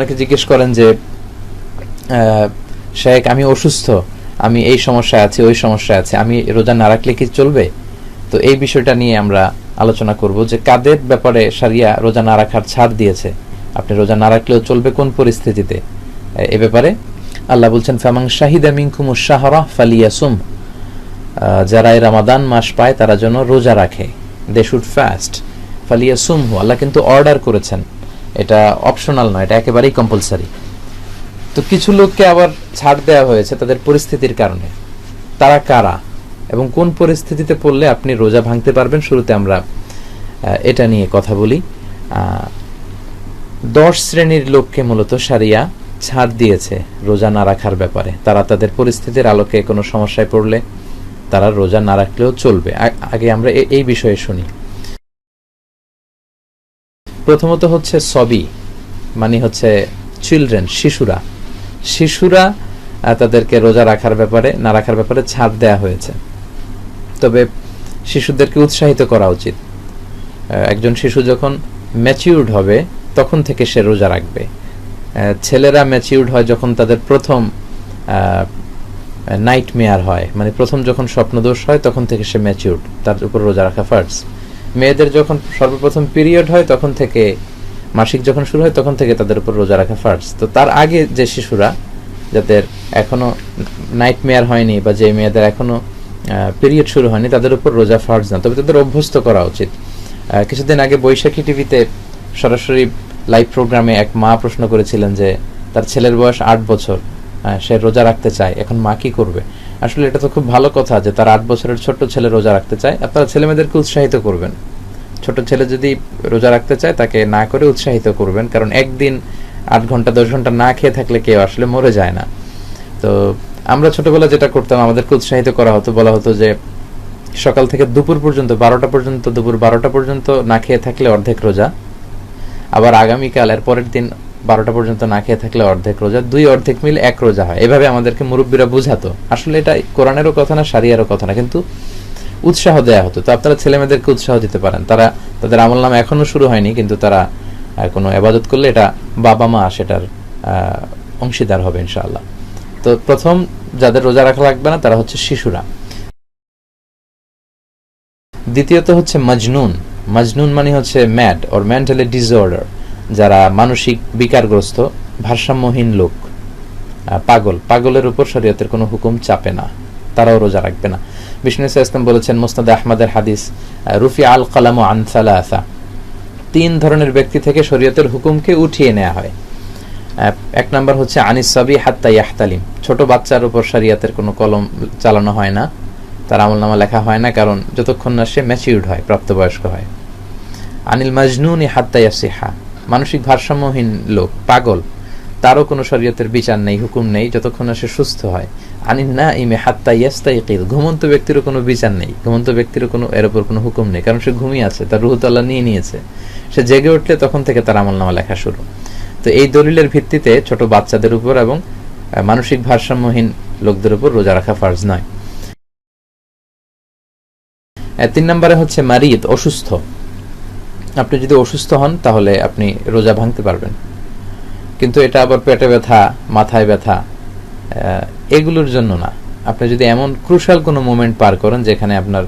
অনেকে জিজ্ঞেস করেন যে শেখ, আমি অসুস্থ, আমি এই সমস্যায় আছি, ওই সমস্যায় আছি, আমি রোজা না রাখলে কি চলবে? তো এই বিষয়টা নিয়ে আমরা আলোচনা করব যে কাদের ব্যাপারে সারিয়া রোজা না রাখার ছাড় দিয়েছে। আপনি রোজা না রাখলেও চলবে কোন পরিস্থিতিতে? এ- এ ব্যাপারে আল্লাহ বলছেন ফামাং শাহিদা মিনকুম শাহরা ফালিয়াসুম। যারা এই রামাদান মাস পায়, তারা যেন রোজা রাখে। দে শুড ফাস্ট ফালিয়াসুম আল্লাহ কিন্তু অর্ডার করেছেন। এটা অপশনাল নয়, এটা একেবারেই কম্পালসারি তো কিছু লোককে আবার ছাড় দেওয়া হয়েছে তাদের পরিস্থিতির কারণে। তারা কারা এবং কোন পরিস্থিতিতে পড়লে আপনি রোজা ভাঙতে পারবেন শুরুতে আমরা এটা নিয়ে কথা বলি। দশ শ্রেণির লোককে মূলত সারিয়া ছাড় দিয়েছে রোজা না রাখার ব্যাপারে। তারা তাদের পরিস্থিতির আলোকে কোনো সমস্যায় পড়লে তারা রোজা না রাখলেও চলবে। আগে আমরা এই বিষয়ে শুনি। প্রথমত হচ্ছে সবই মানে হচ্ছে চিলড্রেন শিশুরা। শিশুরা তাদেরকে রোজা রাখার ব্যাপারে, না রাখার ব্যাপারে ছাড় দেয়া হয়েছে। তবে শিশুদেরকে উৎসাহিত করা উচিত। একজন শিশু যখন ম্যাচিউরড হবে, তখন থেকে সে রোজা রাখবে। ছেলেরা ম্যাচিউরড হয় যখন তাদের প্রথম নাইট মেয়ার হয়। মানে প্রথম যখন স্বপ্নদোষ হয়, তখন থেকে সে ম্যাচিউরড তার উপর রোজা রাখা ফার্স্ট মেয়েদের যখন সর্বপ্রথম পিরিয়ড হয় তখন থেকে, মাসিক যখন শুরু হয় তখন থেকে তাদের উপর রোজা রাখা ফার্স্ট তো তার আগে যে শিশুরা, যাদের এখনও নাইট মেয়ার হয়নি বা যে মেয়েদের এখনও পিরিয়ড শুরু হয়নি, তাদের উপর রোজা ফার্স্ট না। তবে তাদের অভ্যস্ত করা উচিত। কিছুদিন আগে বৈশাখী টিভিতে সরাসরি লাইভ প্রোগ্রামে এক মা প্রশ্ন করেছিলেন যে, তার ছেলের বয়স আট বছর। সে রোজা রাখতে চায়। এখন মা কি করবে? আসলে এটা তো খুব ভালো কথা যে তার আট বছরের ছোট্ট ছেলে রোজা রাখতে চায়। আপনারা ছেলে মেয়েদেরকে উৎসাহিত করবেন। ছোট ছেলে যদি রোজা রাখতে চায়, তাকে না করে উৎসাহিত করবেন। কারণ একদিন আট ঘণ্টা, দশ ঘণ্টা না খেয়ে থাকলে কেউ আসলে মরে যায় না। তো আমরা ছোটবেলা যেটা করতাম, আমাদেরকে উৎসাহিত করা হতো, বলা হতো যে সকাল থেকে দুপুর পর্যন্ত, বারোটা পর্যন্ত, দুপুর বারোটা পর্যন্ত না খেয়ে থাকলে অর্ধেক রোজা। আবার আগামীকাল, এর পরের দিন বারোটা পর্যন্ত না খেয়ে থাকলে অর্ধেক রোজা, দুই অর্ধেক মিল এক রোজা হয়। এভাবে আমাদেরকে মুরব্বীরা বুঝাতো। আসলে এটা কোরআনেরও কথা না সারিয়ারও কথা না, কিন্তু উৎসাহ দেয়া হতো। তো আপনারা ছেলে মেয়েদেরকে উৎসাহ দিতে পারেন। তারা, তাদের আমল নাম এখনও শুরু হয়নি, কিন্তু তারা কোনো আবাদত করলে এটা বাবা মা সেটার অংশীদার হবে ইনশাআল্লাহ। তো প্রথম যাদের রোজা রাখা লাগবে না, তারা হচ্ছে শিশুরা। দ্বিতীয়ত হচ্ছে মজনুন। মজনুন মানে হচ্ছে ম্যাড ওর মেন্টালি ডিসঅর্ডার। যারা মানসিক বিকারগ্রস্ত, ভারসাম্যহীন লোক পাগল, পাগলের উপর শরীয়তের কোনো হুকুম চাপে না, তারাও রোজা রাখবে না। বিষ্ণু ইসলাম বলেছেন মোস্তাদ আহমদের হাদিস রুফি আল কালাম আনসালা আসা তিন ধরনের ব্যক্তি থেকে শরীয়তের হুকুমকে উঠিয়ে নেওয়া হয়। এক নম্বর হচ্ছে আনিস সাবি হাত্তা ইয়াহতালিম। ছোট বাচ্চার উপর শরিয়াতের কোনো কলম চালানো হয় না, তার আমলনামা লেখা হয় না, কারণ যতক্ষণ না সে ম্যাচিউরড হয়, প্রাপ্তবয়স্ক হয়। আনিল মাজনুন হাত্তা ইয়াসিহা। মানসিক ভারসাম্যহীন লোক, পাগল। তারও কোনো শরীয়তের বিচার নেই, হুকুম নেই, যতক্ষণ না সে সুস্থ হয়। আনিন না ইমে হাত্তা ইয়াস্তাইকিল। ঘুমন্ত ব্যক্তিরও কোনো বিচার নেই। ঘুমন্ত ব্যক্তিরও কোনো, এর ওপর কোনো হুকুম নেই, কারণ সে ঘুমিয়ে আছে, তার রুহুতাল্লাহ নিয়ে নিয়েছে। সে জেগে উঠলে তখন থেকে তার আমলনামা লেখা শুরু। তো এই দলিলের ভিত্তিতে ছোট বাচ্চাদের উপর এবং মানসিক ভারসাম্যহীন লোকদের উপর রোজা রাখা ফার্জ নয়। তিন নম্বরে হচ্ছে মারিদ অসুস্থ। আপনি যদি অসুস্থ হন, তাহলে আপনি রোজা ভাঙতে পারবেন। কিন্তু এটা আবার পেটে ব্যথা, মাথায় ব্যথা এগুলোর জন্য না। আপনি যদি এমন ক্রুশাল কোনো মোমেন্ট পার করেন, যেখানে আপনার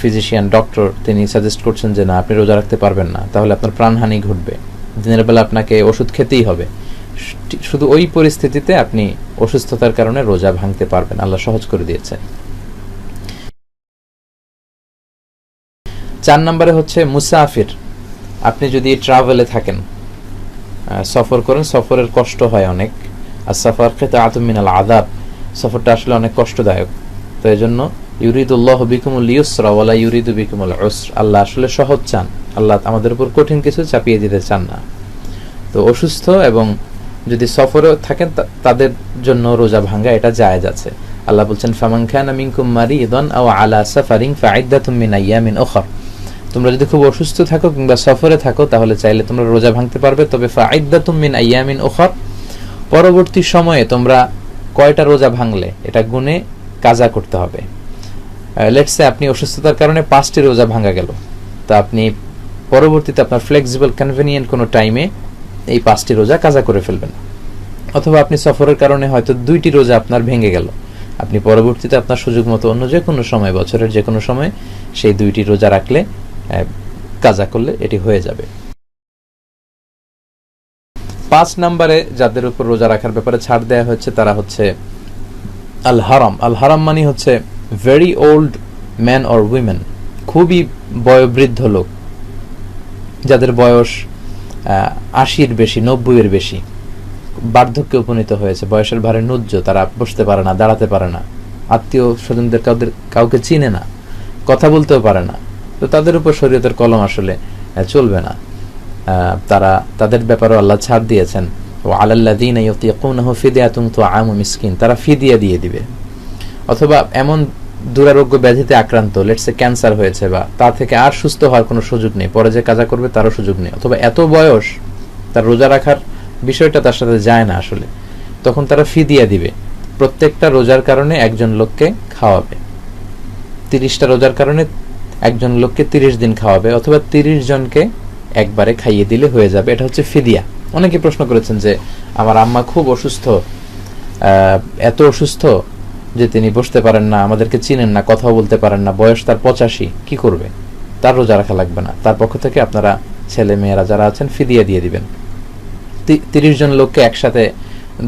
ফিজিশিয়ান ডক্টর তিনি সাজেস্ট করছেন যে, না, আপনি রোজা রাখতে পারবেন না। তাহলে আপনার প্রাণহানি ঘটবে। দিনের বেলা আপনাকে ওষুধ খেতেই হবে। শুধু ওই পরিস্থিতিতে আপনি অসুস্থতার কারণে রোজা ভাঙতে পারবেন। আল্লাহ সহজ করে দিয়েছে। চার নম্বরে হচ্ছে মুসাফির। আপনি যদি ট্রাভেলে থাকেন সফর করেন, সফরের কষ্ট হয় অনেক। আর সফর খেতে আতমিনাল আদাব সফরটা আসলে অনেক কষ্টদায়ক। তো এই জন্য ইউরিদুল্লাহ বিকুমুল ইউসরা ওয়ালা ইউরিদু বিকুমুল উসর। আল্লাহ আসলে সহজ চান। আল্লাহ আমাদের উপর কঠিন কিছু চাপিয়ে দিতে চান না। তো অসুস্থ এবং যদি সফরে থাকেন তাদের জন্য রোজা ভাঙ্গা এটা জায়েজ আছে। আল্লাহ বলছেন, ফামান খানা মিনকুম মারিদান আও আলা সাফারিন ফাইদ্দাতুম মিন আইয়ামিন উখর। তোমরা যদি খুব অসুস্থ থাকো কিংবা সফরে থাকো, তাহলে চাইলে তোমরা রোজা ভাঙতে পারবে। তবে ফাইদ্দাতুম মিন আইয়ামিন উখর। পরবর্তী সময়ে তোমরা কয়টা রোজা ভাঙলে? এটা গুনে কাজা করতে হবে। লেটসে আপনি অসুস্থতার কারণে পাঁচটি রোজা ভাঙা গেল। তা আপনি পরবর্তীতে আপনার ফ্লেক্সিবল কনভেনিয়েন্ট কোনো টাইমে এই পাঁচটি রোজা কাজা করে ফেলবেন। অথবা আপনি সফরের কারণে হয়তো দুইটি রোজা আপনার ভেঙে গেল। আপনি পরবর্তীতে আপনার সুযোগ মতো অন্য যে কোনো সময়, বছরের যে কোনো সময় সেই দুইটি রোজা রাখলে কাজা করলে এটি হয়ে যাবে। পাঁচ নম্বরে যাদের উপর রোজা রাখার ব্যাপারে ছাড় দেওয়া হচ্ছে তারা হচ্ছে আল হারাম আল হারাম মানে হচ্ছে very old man or women খুবই বয়োবৃদ্ধ লোক, যাদের বয়স আশির বেশি, নব্বইয়ের বেশি। বার্ধক্যে উপনীত হয়েছে, বয়সের ভারে নুজ্জ তারা বসতে পারে না, দাঁড়াতে পারে না। আত্মীয় স্বজনদের কাউদের কাউকে চিনে না, কথা বলতেও পারে না। তো তাদের উপর শরীয়তের কলম আসলে চলবে না। তারা, তাদের ব্যাপারেও আল্লাহ ছাড় দিয়েছেন। ও আলাল্লাদিন ফিদিয়াতুম তো আমু মিসকিন, তারা ফিদিয়া দিয়ে দিবে। অথবা এমন দুরারোগ্য ব্যাধিতে আক্রান্ত লেটসে ক্যান্সার হয়েছে বা তা থেকে আর সুস্থ হওয়ার কোনো সুযোগ নেই, পরে যে কাজা করবে তারও সুযোগ নেই, অথবা এত বয়স তার রোজা রাখার বিষয়টা তার সাথে যায় না আসলে, তখন তারা ফিদিয়া দিবে। প্রত্যেকটা রোজার কারণে একজন লোককে খাওয়াবে। তিরিশটা রোজার কারণে একজন লোককে তিরিশ দিন খাওয়াবে অথবা তিরিশ জনকে একবারে খাইয়ে দিলে হয়ে যাবে। এটা হচ্ছে ফিদিয়া। অনেকে প্রশ্ন করেছেন যে, আমার আম্মা খুব অসুস্থ এত অসুস্থ যে তিনি বসতে পারেন না, আমাদেরকে চিনেন না, কথাও বলতে পারেন না, বয়স তার পঁচাশি, কি করবে? তার রোজা রাখা লাগবে না। তার পক্ষ থেকে আপনারা ছেলে মেয়েরা যারা আছেন, ফিদিয়া দিয়ে দিবেন। তিরিশ জন লোককে একসাথে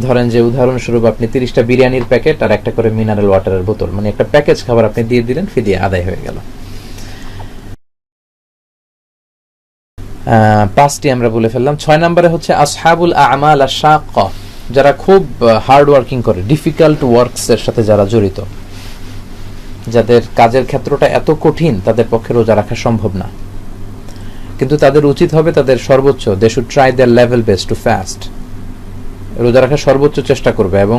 ধরেন যে উদাহরণস্বরূপ আপনি তিরিশটা বিরিয়ানির প্যাকেট আর একটা করে মিনারেল ওয়াটারের বোতল মানে একটা প্যাকেজ খাবার আপনি দিয়ে দিলেন, ফিদিয়া আদায় হয়ে গেল। পাঁচটি আমরা বলে ফেললাম। ছয় নম্বরে হচ্ছে আসহাবুল আমাল আশাক যারা খুব হার্ড ওয়ার্কিং করে ডিফিকাল্ট ওয়ার্কস এর সাথে যারা জড়িত। যাদের কাজের ক্ষেত্রটা এত কঠিন, তাদের পক্ষে রোজা রাখা সম্ভব না। কিন্তু তাদের উচিত হবে তাদের সর্বোচ্চ they should try their level best to fast রোজা রাখার সর্বোচ্চ চেষ্টা করবে এবং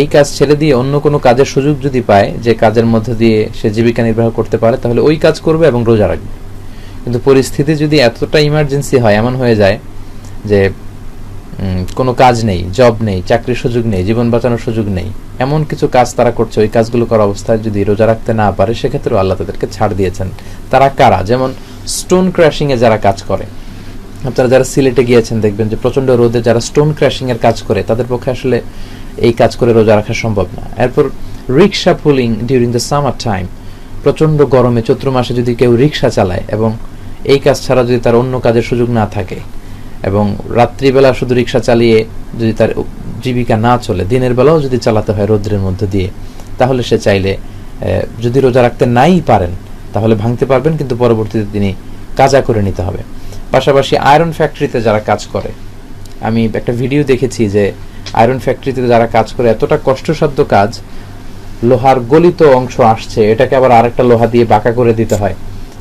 এই কাজ ছেড়ে দিয়ে অন্য কোনো কাজের সুযোগ যদি পায়, যে কাজের মধ্যে দিয়ে সে জীবিকা নির্বাহ করতে পারে, তাহলে ওই কাজ করবে এবং রোজা রাখবে। কিন্তু পরিস্থিতি যদি এতটা ইমার্জেন্সি হয়, এমন হয়ে যায় যে কোনো কাজ নেই জব নেই, চাকরির সুযোগ নেই, জীবন বাঁচানোর সুযোগ নেই, এমন কিছু কাজ তারা করছে, ওই কাজগুলো করা অবস্থায় যদি রোজা রাখতে না পারে, সেক্ষেত্রেও আল্লাহ তাদেরকে ছাড় দিয়েছেন। তারা কারা? যেমন স্টোন ক্র্যাশিং এ যারা কাজ করে, আপনারা যারা সিলেটে গিয়েছেন দেখবেন যে প্রচণ্ড রোদে যারা স্টোন ক্র্যাশিং এর কাজ করে, তাদের পক্ষে আসলে এই কাজ করে রোজা রাখা সম্ভব না। এরপর rickshaw pooling during the summer time প্রচণ্ড গরমে চৈত্র মাসে যদি কেউ রিক্সা চালায় এবং এই কাজ ছাড়া যদি তার অন্য কাজের সুযোগ না থাকে এবং রাত্রিবেলা শুধু রিক্সা চালিয়ে যদি তার জীবিকা না চলে, দিনের বেলাও যদি চালাতে হয় রৌদ্রের মধ্যে দিয়ে, তাহলে সে চাইলে যদি রোজা রাখতে নাই পারেন, তাহলে ভাঙতে পারবেন, কিন্তু পরবর্তীতে তিনি কাজা করে নিতে হবে। পাশাপাশি আয়রন ফ্যাক্টরিতে যারা কাজ করে, আমি একটা ভিডিও দেখেছি যে আয়রন ফ্যাক্টরিতে যারা কাজ করে, এতটা কষ্টসাধ্য কাজ লোহার গলিত অংশ আসছে। এটাকে আবার আরেকটা লোহা দিয়ে বাঁকা করে দিতে হয়।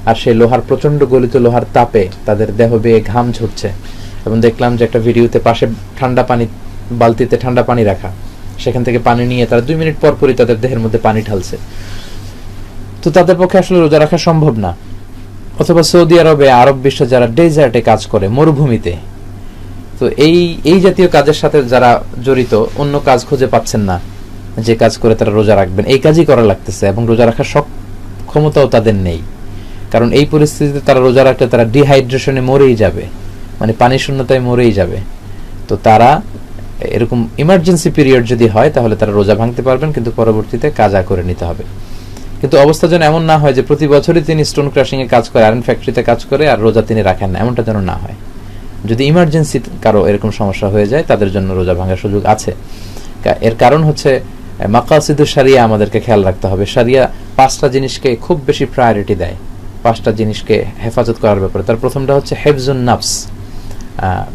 আর সেই লোহার প্রচণ্ড গলিত লোহার তাপে তাদের দেহ বেয়ে ঘাম ঝরছে। এবং দেখলাম যে একটা ভিডিওতে পাশে ঠান্ডা পানি, বালতিতে ঠান্ডা পানি রাখা। সেখান থেকে পানি নিয়ে তারা দুই মিনিট পর পরই তাদের দেহের মধ্যে পানি ঢালছে। তো তাদের পক্ষে আসলে রোজা রাখা সম্ভব না। অথবা সৌদি আরবে, আরব বিশ্বে যারা ডেজার্টে কাজ করে, মরুভূমিতে, তো এই এই জাতীয় কাজের সাথে যারা জড়িত, অন্য কাজ খুঁজে পাচ্ছেন না। যে কাজ করে তারা রোজা রাখবেন, এই কাজই করা লাগতেছে এবং রোজা রাখার সক্ষমতাও তাদের নেই। কারণ এই পরিস্থিতিতে তারা রোজা রাখলে তারা ডিহাইড্রেশনে মরেই যাবে মানে পানি শূন্যতায় মরেই যাবে। তো তারা এরকম ইমার্জেন্সি পিরিয়ড যদি হয়, তাহলে তারা রোজা ভাঙতে পারবেন, কিন্তু পরবর্তীতে কাজা করে নিতে হবে। কিন্তু অবস্থা যেন এমন না হয় যে প্রতি বছরই তিনি স্টোন ক্রাশিংয়ে কাজ করে আয়রন ফ্যাক্টরিতে কাজ করে, আর রোজা তিনি রাখেন না, এমনটা যেন না হয়। যদি ইমার্জেন্সি কারও এরকম সমস্যা হয়ে যায়, তাদের জন্য রোজা ভাঙার সুযোগ আছে। এর কারণ হচ্ছে মাকাসিদুর সারিয়া আমাদেরকে খেয়াল রাখতে হবে। সারিয়া পাঁচটা জিনিসকে খুব বেশি প্রায়োরিটি দেয়। পাঁচটা জিনিসকে হেফাজত করার ব্যাপারে। তার প্রথমটা হচ্ছে হেফজুন নাফস।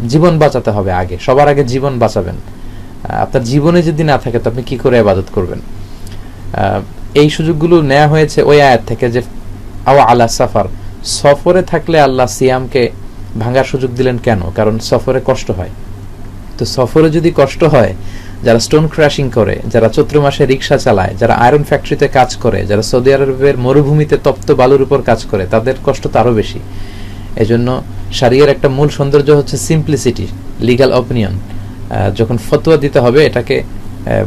জীবন বাঁচাতে হবে আগে। সবার আগে জীবন বাঁচাবেন। আপনার জীবনে যদি না থাকে, তো আপনি কি করে ইবাদত করবেন? এই সুযোগগুলো নেওয়া হয়েছে ওই আয়াত থেকে যে, আওয়া আলা সাফার। সফরে থাকলে আল্লাহ সিয়ামকে ভাঙার সুযোগ দিলেন কেন? কারণ সফরে কষ্ট হয়। তো সফরে যদি কষ্ট হয় যারা স্টোন ক্র্যাশিং করে, যারা চৈত্র মাসে রিক্সা চালায়, যারা আয়রন ফ্যাক্টরিতে কাজ করে, যারা সৌদি আরবের মরুভূমিতে তপ্ত বালুর উপর কাজ করে, তাদের কষ্ট তো আরও বেশি। এজন্য সারিয়ার একটা মূল সৌন্দর্য হচ্ছে সিম্পলিসিটি লিগ্যাল অপিনিয়ন যখন ফতোয়া দিতে হবে, এটাকে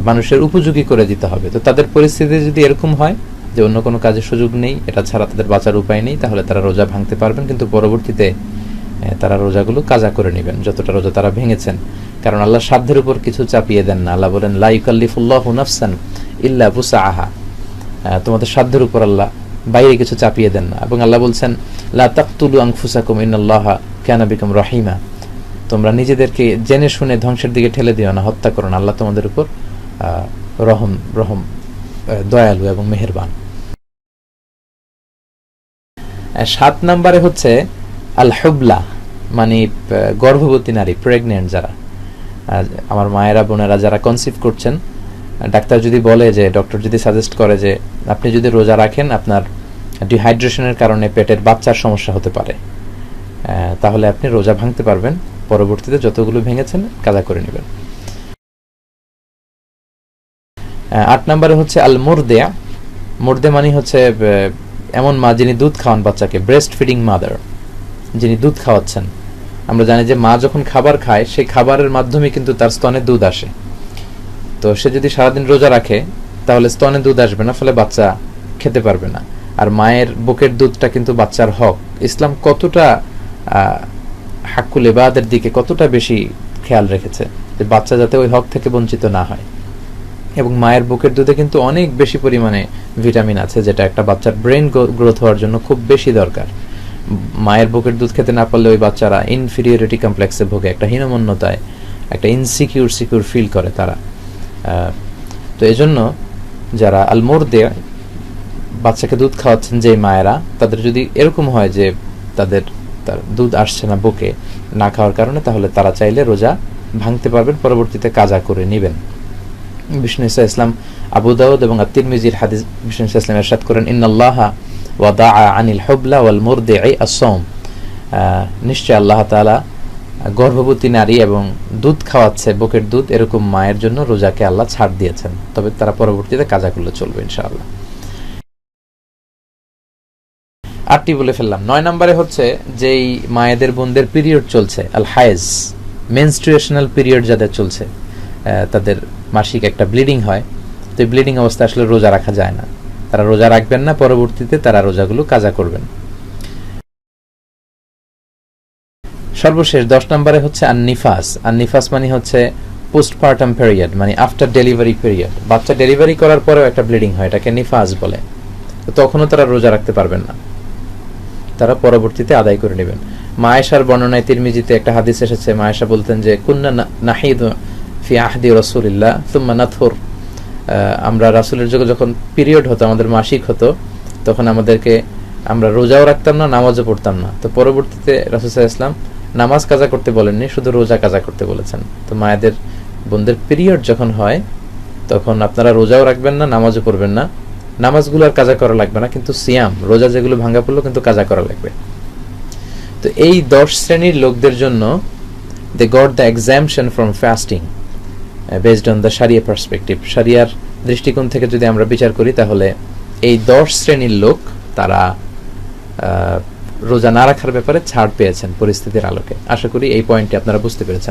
মানুষের উপযোগী করে দিতে হবে। তো তাদের পরিস্থিতি যদি এরকম হয় যে অন্য কোনো কাজের সুযোগ নেই, এটা ছাড়া তাদের বাঁচার উপায় নেই, তাহলে তারা রোজা ভাঙতে পারবেন, কিন্তু পরবর্তীতে তারা রোজাগুলো কাজা করে নেবেন, যতটা রোজা তারা ভেঙেছেন। কারণ আল্লাহ সাধ্যের উপর কিছু চাপিয়ে দেন না। আল্লাহ বলেন লাইকাল্লিফুল্লাহ নাফসান ইল্লা বুসা আহা, তোমাদের সাধ্যের উপর আল্লাহ বাইরে কিছু চাপিয়ে দেন না। এবং আল্লাহ বলছেন, লা তাকতুলু ইন্নাল্লাহ কানা বিকুম রহিমা। তোমরা নিজেদেরকে জেনে শুনে ধ্বংসের দিকে ঠেলে দিও না, হত্যা করো না। আল্লাহ তোমাদের উপর রহম রহম দয়ালু এবং মেহেরবান। সাত নম্বরে হচ্ছে আল হুবলা মানে গর্ভবতী নারী প্রেগনেন্ট যারা। আমার মায়েরা, বোনেরা যারা কনসিভ করছেন, ডাক্তার যদি বলে যে ডক্টর যদি সাজেস্ট করে যে, আপনি যদি রোজা রাখেন, আপনার ডিহাইড্রেশনের কারণে পেটের বাচ্চার সমস্যা হতে পারে তাহলে আপনি রোজা ভাঙতে পারবেন। পরবর্তীতে যতগুলো ভেঙেছেন, কাজা করে নেবেন। আট নম্বরে হচ্ছে আল মুরদেয়া মুর্দে মানে হচ্ছে এমন মা যিনি দুধ খাওয়ান বাচ্চাকে ব্রেস্ট ফিডিং মাদার যিনি দুধ খাওয়াচ্ছেন। আমরা জানি যে মা যখন খাবার খায়, সেই খাবারের মাধ্যমে কিন্তু তার স্তনে দুধ আসে। তো সে যদি সারাদিন রোজা রাখে, তাহলে স্তনে দুধ আসবে না, ফলে বাচ্চা খেতে পারবে না। আর মায়ের বুকের দুধটা কিন্তু বাচ্চার হক। ইসলাম কতটা হাক্কুল এবাদের দিকে কতটা বেশি খেয়াল রেখেছে যে বাচ্চা যাতে ওই হক থেকে বঞ্চিত না হয়। এবং মায়ের বুকের দুধে কিন্তু অনেক বেশি পরিমাণে ভিটামিন আছে, যেটা একটা বাচ্চার ব্রেন গ্রোথ হওয়ার জন্য খুব বেশি দরকার। মায়ের বুকের দুধ খেতে না পারলে ওই বাচ্চারা ইনফিরিয়রিটি কমপ্লেক্সে ভোগে, একটা হীনমন্যতায়, একটা ইনসিকিউর সিকিউর ফিল করে তারা। তো এই জন্য যারা আলমোর দে বাচ্চাকে দুধ খাওয়াচ্ছেন যে মায়েরা, তাদের যদি এরকম হয় যে তাদের, তার দুধ আসছে না বুকে না খাওয়ার কারণে, তাহলে তারা চাইলে রোজা ভাঙতে পারবেন, পরবর্তীতে কাজা করে নেবেন। বিষ্ণু ইসা ইসলাম, আবু দাউদ এবং আত্মির মিজির হাদিস, বিষ্ণু ইসা ইসলাম এরশাদ করেন, ইন্নাল্লাহা ওয়া দা আনিল হুবলা ওয়াল মুরদি আসম নিশ্চয় আল্লাহ তাআলা গর্ভবতী নারী এবং দুধ খাওয়াচ্ছে, বুকের দুধ এরকম মায়ের জন্য রোজাকে আল্লাহ ছাড় দিয়েছেন। তবে তারা পরবর্তীতে কাজা করলে চলবে ইনশাআল্লাহ। আটটি বলে ফেললাম। নয় নম্বরে হচ্ছে যেই মায়েদের বোনদের পিরিয়ড চলছে, আল হায়েজ মেনস্ট্রুয়েশনাল পিরিয়ড যাদের চলছে তাদের মাসিক একটা ব্লিডিং হয়। তো ব্লিডিং অবস্থা আসলে রোজা রাখা যায় না। তারা রোজা রাখবেন না, পরবর্তীতে তারা রোজাগুলো কাজা করবেন। সর্বশেষ দশ নম্বরে হচ্ছে আননিফাস। আননিফাস মানে হচ্ছে পোস্টপার্টাম পিরিয়ড মানে আফটার ডেলিভারি পিরিয়ড বাচ্চা ডেলিভারি করার পরেও একটা ব্লিডিং হয়, এটাকে নিফাস বলে। তখনও তারা রোজা রাখতে পারবেন না। তারা পরবর্তীতে আদায় করে নেবেন। মায়েশার বর্ণনায় তিরমিজিতে একটা হাদিস এসেছে মায়েশা বলতেন যে, কুন্না নাহিদ ফি আহদি রসুলিল্লাহ তুম্মা নাথুর আমরা রাসুলের যুগে যখন পিরিয়ড হতো, আমাদের মাসিক হতো, তখন আমাদেরকে আমরা রোজাও রাখতাম না, নামাজও পড়তাম না। তো পরবর্তীতে রাসুল ইসলাম নামাজ কাজা করতে বলেননি, শুধু রোজা কাজা করতে বলেছেন। তো মায়েদের, বোনদের পিরিয়ড যখন হয়, তখন আপনারা রোজাও রাখবেন না, নামাজও পড়বেন না। নামাজগুলো আর কাজা করা লাগবে না, কিন্তু সিয়াম, রোজা যেগুলো ভাঙ্গা পড়ল, কিন্তু কাজা করা লাগবে। তো এই দশ শ্রেণির লোকদের জন্য they got the exemption from fasting based on the sharia perspective সারিয়ার দৃষ্টিকোণ থেকে যদি আমরা বিচার করি, তাহলে এই দশ শ্রেণির লোক, তারা রোজা না রাখার ব্যাপারে ছাড় পেয়েছেন পরিস্থিতির আলোকে। আশা করি এই পয়েন্টটি আপনারা বুঝতে পেরেছেন।